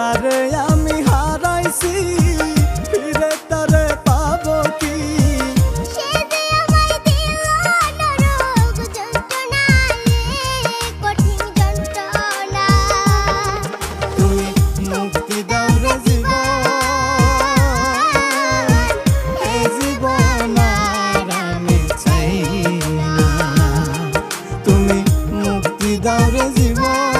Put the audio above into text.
যারে আমি হারাইছি ফিরে তারে পাব কি? তুমি মুক্তি দাও রে জীবন এই জীবন আমি চাই না। তুমি মুক্তি দাও রে জীবন।